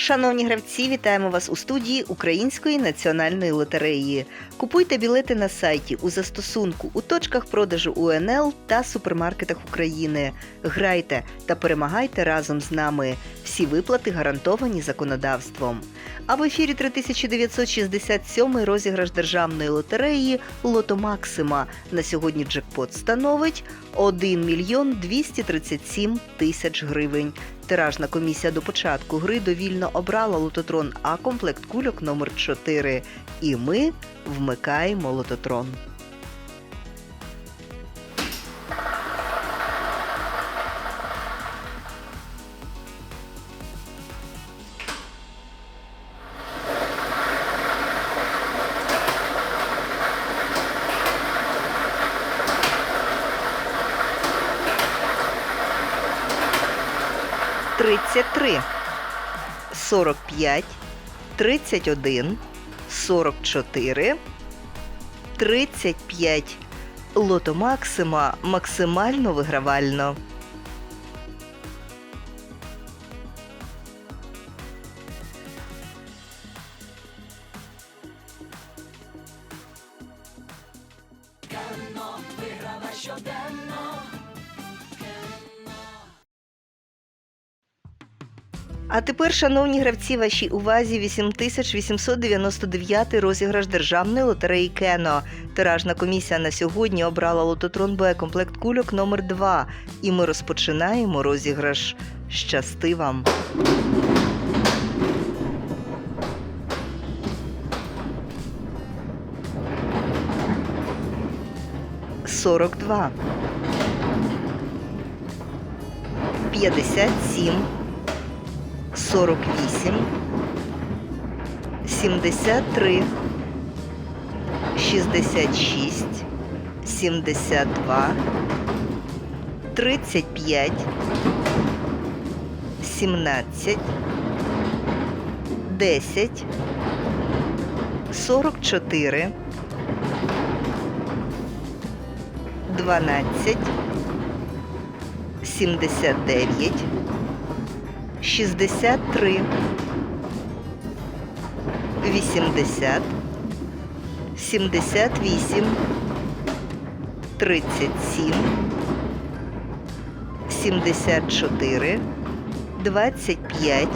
Шановні гравці, вітаємо вас у студії Української національної лотереї. Купуйте білети на сайті у застосунку у точках продажу УНЛ та супермаркетах України. Грайте та перемагайте разом з нами. Всі виплати гарантовані законодавством. А в ефірі 3967 розіграш державної лотереї Лото Максима. На сьогодні джекпот становить 1 мільйон 237 тисяч гривень. Тиражна комісія до початку гри довільно обрала лототрон А комплект кульок номер 4 І ми вмикаємо лототрон. Тридцять три, сорок п'ять, тридцять один, сорок чотири, тридцять п'ять. Лото Максима максимально вигравально. А тепер, шановні гравці, вашій увазі 8899 розіграш державної лотереї Кено. Тиражна комісія на сьогодні обрала лототрон Б комплект кульок номер 2 І ми розпочинаємо розіграш. Щасти вам! Сорок два. П'ятдесят сім. 48, 73, 66, 72, 35, 17, 10, 44, 12, 79, 63, 80, 78, 37, 74, 25,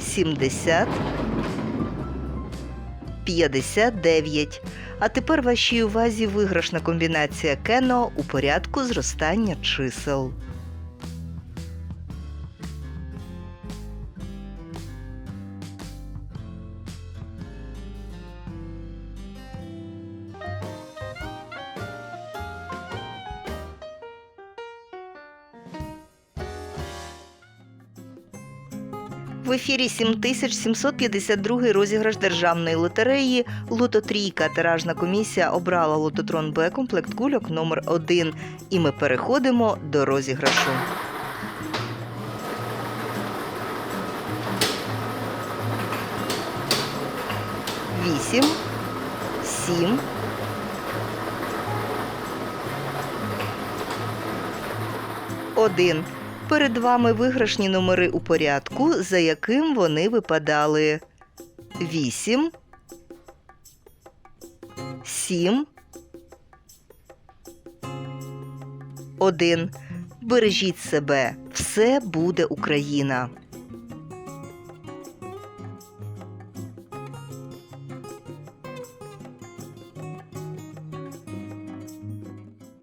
70, 59. А тепер вашій увазі виграшна комбінація Кено у порядку зростання чисел. В ефірі 7752 розіграш державної лотереї Лото Трійка. Тиражна комісія обрала лототрон Б комплект кульок номер 1 І ми переходимо до розіграшу. Вісім, сім, один. Перед вами виграшні номери у порядку, за яким вони випадали. 8, 7, 1. Бережіть себе. Все буде Україна.